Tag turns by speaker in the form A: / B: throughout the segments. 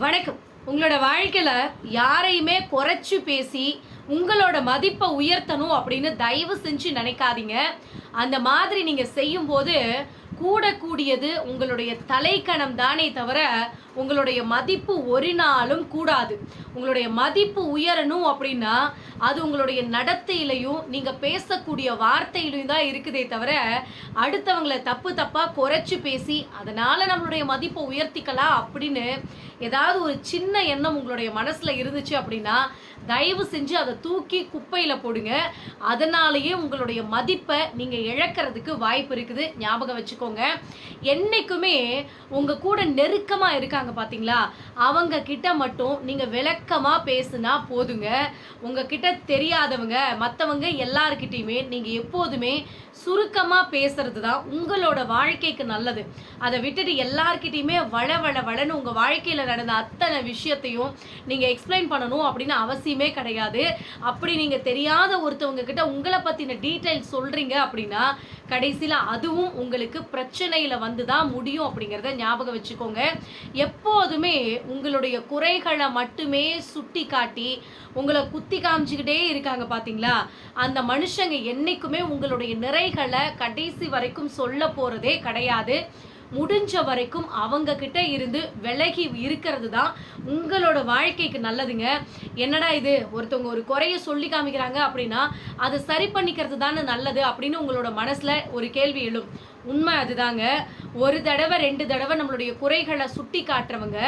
A: வணக்கம். உங்களோட வாழ்க்கையில யாரையுமே குறைச்சி பேசி உங்களோட மதிப்பை உயர்த்தணும் அப்படின்னு தயவு செஞ்சு நினைக்காதீங்க. அந்த மாதிரி நீங்க செய்யும்போது கூடக்கூடியது உங்களுடைய தலைக்கணம் தானே தவிர உங்களுடைய மதிப்பு ஒரு நாளும் கூடாது. உங்களுடைய மதிப்பு உயரணும் அப்படின்னா அது உங்களுடைய நடத்தையிலையும் நீங்கள் பேசக்கூடிய வார்த்தையிலையும் தான் இருக்குதே தவிர அடுத்தவங்களை தப்பு தப்பாக குறைச்சி பேசி அதனால் நம்மளுடைய மதிப்பை உயர்த்திக்கலாம் அப்படின்னு ஏதாவது ஒரு சின்ன எண்ணம் உங்களுடைய மனசில் இருந்துச்சு அப்படின்னா தயவு செஞ்சு அதை தூக்கி குப்பையில் போடுங்க. அதனாலேயே உங்களுடைய மதிப்பை நீங்கள் இழக்கிறதுக்கு வாய்ப்பு இருக்குது. ஞாபகம் வச்சுக்கோங்க. என்றைக்குமே உங்கள் கூட நெருக்கமாக இருக்காங்க பாத்தீங்களா? அவங்க கிட்ட மட்டும் நீங்க விளக்கமா பேசுனா போதுங்க. உங்ககிட்ட தெரியாதவங்க மற்றவங்க எல்லார்கிட்டயுமே நீங்க எப்போதுமே சுருக்கமாக பேசுறது தான் உங்களோட வாழ்க்கைக்கு நல்லது. அதை விட்டுட்டு எல்லார்கிட்டயுமே வள வள வளன்னு உங்கள் வாழ்க்கையில் நடந்த அத்தனை விஷயத்தையும் நீங்கள் எக்ஸ்பிளைன் பண்ணணும் அப்படின்னு அவசியமே கிடையாது. அப்படி நீங்கள் தெரியாத ஒருத்தவங்க கிட்ட உங்களை பற்றின டீட்டெயில் சொல்கிறீங்க அப்படின்னா கடைசியில் அதுவும் உங்களுக்கு பிரச்சனையில் வந்து தான் முடியும் அப்படிங்கிறத ஞாபகம் வச்சுக்கோங்க. எப்போதுமே உங்களுடைய குறைகளை மட்டுமே சுட்டி காட்டி உங்களை குத்தி காமிச்சுக்கிட்டே இருக்காங்க பார்த்தீங்களா அந்த மனுஷங்க என்றைக்குமே உங்களுடைய நிறைகளை கடைசி வரைக்கும் சொல்ல போகிறதே கிடையாது. முடிஞ்ச வரைக்கும் அவங்க கிட்ட இருந்து விலகி இருக்கிறது தான் உங்களோட வாழ்க்கைக்கு நல்லதுங்க. என்னடா இது? ஒருத்தவங்க ஒரு குறைய சொல்லி காமிக்கிறாங்க அப்படின்னா அதை சரி பண்ணிக்கிறது தானே நல்லது அப்படின்னு உங்களோட மனசுல ஒரு கேள்வி எழும். உண்மை அதுதாங்க. ஒரு தடவை ரெண்டு தடவை நம்மளுடைய குறைகளை சுட்டி காட்டுறவங்க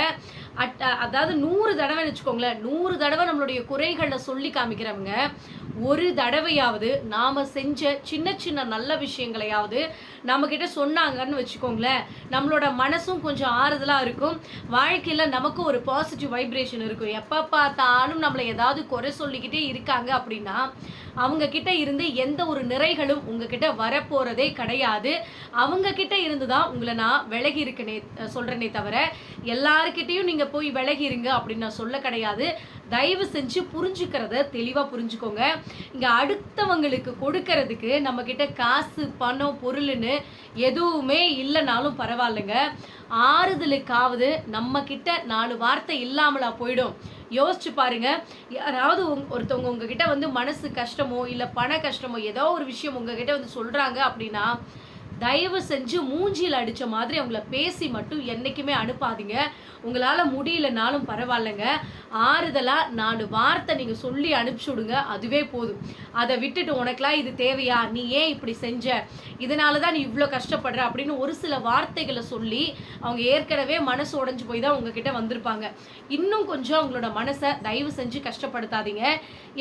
A: அட் அதாவது நூறு தடவை வச்சுக்கோங்களேன் நூறு தடவை நம்மளுடைய குறைகளை சொல்லி காமிக்கிறவங்க ஒரு தடவையாவது நாம் செஞ்ச சின்ன சின்ன நல்ல விஷயங்களையாவது நம்மக்கிட்ட சொன்னாங்கன்னு வச்சுக்கோங்களேன். நம்மளோட மனசும் கொஞ்சம் ஆறுதலாக இருக்கும். வாழ்க்கையில் நமக்கும் ஒரு பாசிட்டிவ் வைப்ரேஷன் இருக்கும். எப்போ பார்த்தாலும் நம்மளை ஏதாவது குறை சொல்லிக்கிட்டே இருக்காங்க அப்படின்னா அவங்க கிட்ட இருந்து எந்த ஒரு நிறைகளும் உங்ககிட்ட வரப்போகிறதே கிடையாது. அவங்க கிட்ட இருந்து தான் உங்களை நான் விலகி இருக்கனே சொல்கிறேனே தவிர எல்லாருக்கிட்டேயும் நீங்கள் போய் விலகி இருங்க அப்படின்னு நான் சொல்ல கிடையாது. தயவு செஞ்சு புரிஞ்சுக்கிறத தெளிவாக புரிஞ்சுக்கோங்க. இங்கே அடுத்தவங்களுக்கு கொடுக்கறதுக்கு நம்ம காசு பணம் பொருள்னு எதுவுமே இல்லைனாலும் பரவாயில்லைங்க. ஆறுதலுக்காவது நம்ம நாலு வார்த்தை இல்லாமலா போயிடும். யோசிச்சு பாருங்க. யாராவது உங்க- ஒருத்தவங்க உங்ககிட்ட வந்து மனசு கஷ்டமோ இல்லை பண கஷ்டமோ ஏதோ ஒரு விஷயம் உங்ககிட்ட வந்து சொல்கிறாங்க அப்படின்னா தயவு செஞ்சு மூஞ்சியில் அடித்த மாதிரி அவங்கள பேசி மட்டும் என்றைக்குமே அனுப்பாதீங்க. உங்களால் முடியலனாலும் பரவாயில்லைங்க. ஆறுதலாக நாலு வார்த்தை நீங்கள் சொல்லி அனுப்பிச்சி விடுங்க. அதுவே போதும். அதை விட்டுட்டு உனக்கெலாம் இது தேவையா? நீ ஏன் இப்படி செஞ்ச? இதனால தான் நீ இவ்வளோ கஷ்டப்படுற அப்படின்னு ஒரு சில வார்த்தைகளை சொல்லி அவங்க ஏற்கனவே மனசு உடைஞ்சு போய் தான் உங்ககிட்ட வந்திருப்பாங்க. இன்னும் கொஞ்சம் அவங்களோட மனசை தயவு செஞ்சு கஷ்டப்படுத்தாதீங்க.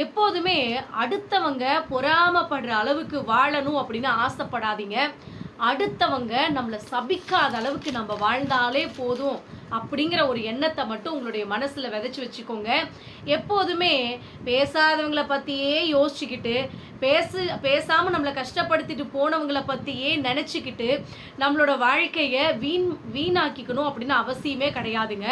A: எப்போதுமே அடுத்தவங்க பொறாமப்படுற அளவுக்கு வாழணும் அப்படின்னு ஆசைப்படாதீங்க. அடுத்தவங்க நம்மளை சபிக்காத அளவுக்கு நம்ம வாழ்ந்தாலே போதும் அப்படிங்கிற ஒரு எண்ணத்தை மட்டும் உங்களுடைய மனசில் விதைச்சி வச்சுக்கோங்க. எப்போதுமே பேசாதவங்கள பற்றியே யோசிச்சுக்கிட்டு பேசு பேசாமல் நம்மளை கஷ்டப்படுத்திட்டு போனவங்கள பற்றியே நினச்சிக்கிட்டு நம்மளோட வாழ்க்கையை வீண் வீணாக்கிக்கணும் அப்படின்னு அவசியமே கிடையாதுங்க.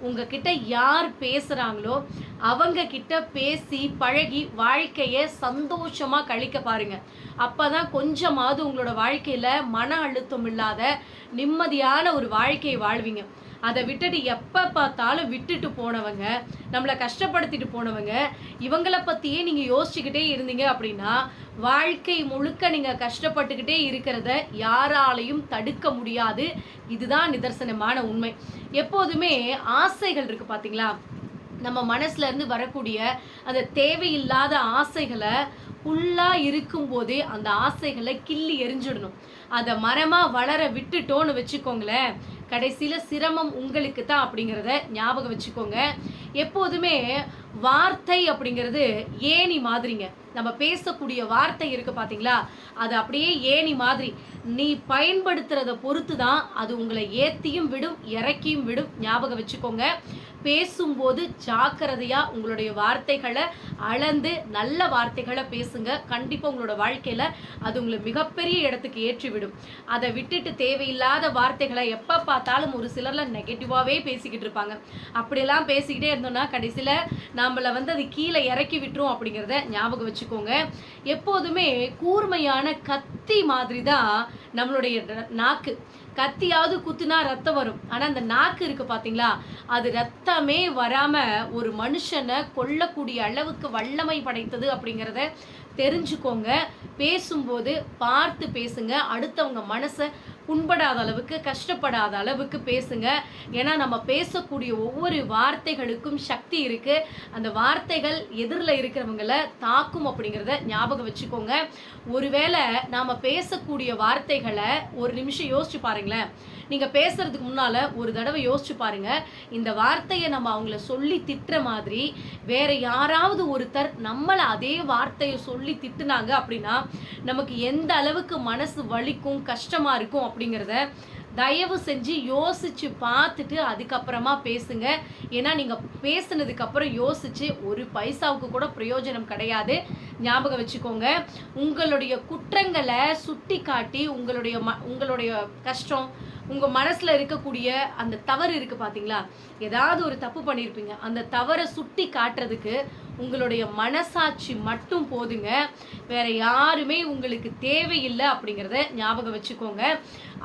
A: உங்ககிட்ட யார் பேசுறாங்களோ அவங்க கிட்ட பேசி பழகி வாழ்க்கைய சந்தோஷமா கழிக்க பாருங்க. அப்பதான் கொஞ்சமாவது உங்களோட வாழ்க்கையில மன அழுத்தம் இல்லாத நிம்மதியான ஒரு வாழ்க்கையை வாழ்வீங்க. அதை விட்டுட்டு எப்போ பார்த்தாலும் விட்டுட்டு போனவங்க நம்மளை கஷ்டப்படுத்திட்டு போனவங்க இவங்கள பற்றியே நீங்கள் யோசிச்சுக்கிட்டே இருந்தீங்க அப்படின்னா வாழ்க்கை முழுக்க நீங்கள் கஷ்டப்பட்டுக்கிட்டே இருக்கிறத யாராலையும் தடுக்க முடியாது. இதுதான் நிதர்சனமான உண்மை. எப்போதுமே ஆசைகள் இருக்குது பார்த்தீங்களா நம்ம மனசுல இருந்து வரக்கூடிய அந்த தேவையில்லாத ஆசைகளை ஃபுல்லா இருக்கும்போதே அந்த ஆசைகளை கிள்ளி எரிஞ்சிடணும். அதை மரமாக வளர விட்டுட்டோன்னு வச்சுக்கோங்களேன். கடைசியில் சிரமம் உங்களுக்கு தான் அப்படிங்கிறத ஞாபகம் வச்சுக்கோங்க. எப்போதுமே வார்த்தை அப்படிங்கிறது ஏணி மாதிரிங்க. நம்ம பேசக்கூடிய வார்த்தை இருக்கு பார்த்தீங்களா அது அப்படியே ஏணி மாதிரி. நீ பயன்படுத்துறத பொறுத்து தான் அது உங்களை ஏத்தியும் விடும் இறக்கியும் விடும். ஞாபகம் வச்சுக்கோங்க. பேசும்போது ஜாக்கிரதையாக உங்களுடைய வார்த்தைகளை அளந்து நல்ல வார்த்தைகளை பேசுங்க. கண்டிப்பாக உங்களோட வாழ்க்கையில் அது உங்களை மிகப்பெரிய இடத்துக்கு ஏற்றி விடும் அதை விட்டுட்டு தேவையில்லாத வார்த்தைகளை எப்போ பார்த்தாலும் ஒரு சிலரில் நெகட்டிவாகவே பேசிக்கிட்டு இருப்பாங்க. அப்படியெல்லாம் பேசிக்கிட்டே இருந்தோம்னா கடைசியில் நம்மளை வந்து அது கீழே இறக்கி விட்டுரும் அப்படிங்கிறத ஞாபகம் வச்சுக்கோங்க. எப்போதுமே கூர்மையான கத்தி மாதிரி தான் நம்மளுடைய நாக்கு. கத்தியாவது குத்துனா ரத்தம் வரும். ஆனால் அந்த நாக்கு இருக்கு பார்த்தீங்களா அது ரத்தமே வராமல் ஒரு மனுஷனை கொல்லக்கூடிய அளவுக்கு வல்லமை படைத்தது அப்படிங்கிறத தெரிஞ்சுக்கோங்க. பேசும்போது பார்த்து பேசுங்க. அடுத்தவங்க மனசை புண்படாத அளவுக்கு கஷ்டப்படாத அளவுக்கு பேசுங்க. ஏன்னா நம்ம பேசக்கூடிய ஒவ்வொரு வார்த்தைகளுக்கும் சக்தி இருக்கு. அந்த வார்த்தைகள் எதிரில் இருக்கிறவங்கள தாக்கும் அப்படிங்கிறத ஞாபகம் வச்சுக்கோங்க. ஒருவேளை நாம் பேசக்கூடிய வார்த்தைகளை ஒரு நிமிஷம் யோசிச்சு பாருங்களேன். நீங்கள் பேசுறதுக்கு முன்னால் ஒரு தடவை யோசிச்சு பாருங்க. இந்த வார்த்தையை நம்ம அவங்கள சொல்லி திட்டுற மாதிரி வேற யாராவது ஒருத்தர் நம்மளை அதே வார்த்தையை சொல்லி திட்டுனாங்க அப்படின்னா நமக்கு எந்த அளவுக்கு மனசு வலிக்கும் கஷ்டமாக இருக்கும் அப்படிங்கிறத தயவு செஞ்சு யோசிச்சு பார்த்துட்டு அதுக்கப்புறமா பேசுங்க. ஏன்னா நீங்கள் பேசுனதுக்கு அப்புறம் யோசிச்சு ஒரு பைசாவுக்கு கூட பிரயோஜனம் கிடையாது. ஞாபகம் வச்சுக்கோங்க. உங்களுடைய குற்றங்களை சுட்டி காட்டி உங்களுடைய ம உங்களுடைய கஷ்டம் உங்கள் மனசில் இருக்கக்கூடிய அந்த தவறு இருக்கு பார்த்தீங்களா ஏதாவது ஒரு தப்பு பண்ணியிருப்பீங்க அந்த தவறை சுட்டி காட்டுறதுக்கு உங்களுடைய மனசாட்சி மட்டும் போதுங்க. வேற யாருமே உங்களுக்கு தேவையில்லை அப்படிங்கிறத ஞாபகம் வச்சுக்கோங்க.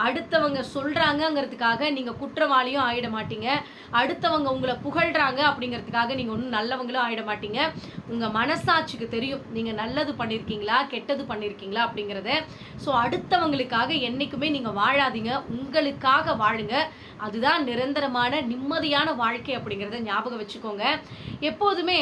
A: அடுத்தவங்க சொல்கிறாங்கங்கிறதுக்காக நீங்கள் குற்றவாளியும் ஆகிட மாட்டீங்க. அடுத்தவங்க உங்களை புகழ்கிறாங்க அப்படிங்கிறதுக்காக நீங்கள் ஒன்றும் நல்லவங்களும் ஆயிட மாட்டீங்க. உங்கள் மனசாட்சிக்கு தெரியும். நீங்கள் நல்லது பண்ணியிருக்கீங்களா கெட்டது பண்ணியிருக்கீங்களா அப்படிங்கிறத. ஸோ அடுத்தவங்களுக்காக என்றைக்குமே நீங்கள் வாழாதீங்க. உங்களுக்காக வாழுங்க. அதுதான் நிரந்தரமான நிம்மதியான வாழ்க்கை அப்படிங்கிறத ஞாபகம் வச்சுக்கோங்க. எப்போதுமே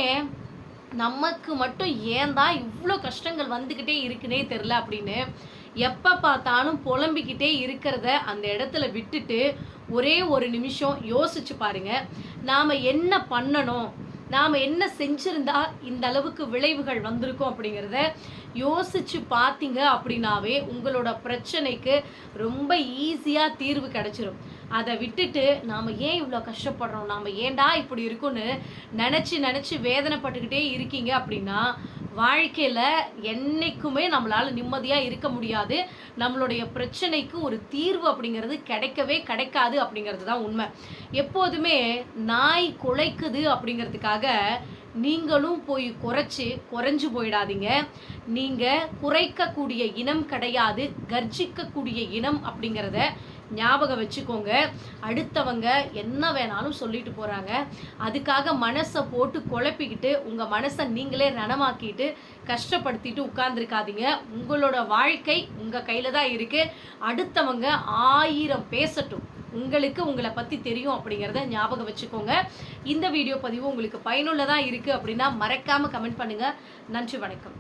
A: நமக்கு மட்டும் ஏன் தான் இவ்வளோ கஷ்டங்கள் வந்துக்கிட்டே இருக்குன்னே தெரில அப்படின்னு எப்போ பார்த்தாலும் புலம்பிக்கிட்டே இருக்கிறத அந்த இடத்துல விட்டுட்டு ஒரே ஒரு நிமிஷம் யோசிச்சு பாருங்க. நாம் என்ன பண்ணணும்? நாம் என்ன செஞ்சுருந்தா இந்த அளவுக்கு விளைவுகள் வந்திருக்கும் அப்படிங்கிறத யோசிச்சு பார்த்தீங்க அப்படின்னாவே உங்களோட பிரச்சனைக்கு ரொம்ப ஈஸியாக தீர்வு கிடைச்சிரும். அதை விட்டுட்டு நாம் ஏன் இவ்வளோ கஷ்டப்படுறோம்? நாம் ஏன்டா இப்படி இருக்குன்னு நினச்சி நினச்சி வேதனைப்பட்டுக்கிட்டே இருக்கீங்க அப்படின்னா வாழ்க்கையில் என்றைக்குமே நம்மளால் நிம்மதியாக இருக்க முடியாது. நம்மளுடைய பிரச்சனைக்கு ஒரு தீர்வு அப்படிங்கிறது கிடைக்கவே கிடைக்காது அப்படிங்கிறது தான் உண்மை. எப்போதுமே நாய் குலைக்குது அப்படிங்கிறதுக்காக நீங்களும் போய் குறைச்சி குறைஞ்சு போயிடாதீங்க. நீங்கள் குறைக்கக்கூடிய இனம் கிடையாது கர்ஜிக்கக்கூடிய இனம் அப்படிங்கிறத ஞாபகம் வச்சுக்கோங்க. அடுத்தவங்க என்ன வேணாலும் சொல்லிட்டு போகிறாங்க அதுக்காக மனசை போட்டு குழப்பிக்கிட்டு உங்கள் மனசை நீங்களே நனமாக்கிட்டு கஷ்டப்படுத்திட்டு உட்கார்ந்துருக்காதீங்க. உங்களோட வாழ்க்கை உங்கள் கையில் தான் இருக்குது அடுத்தவங்க ஆயிரம் பேசட்டும். உங்களுக்கு உங்களை பற்றி தெரியும் அப்படிங்கிறத ஞாபகம் வச்சுக்கோங்க. இந்த வீடியோ பதிவு உங்களுக்கு பயனுள்ளதாக இருக்குது அப்படின்னா மறக்காமல் கமெண்ட் பண்ணுங்கள் நன்றி வணக்கம்.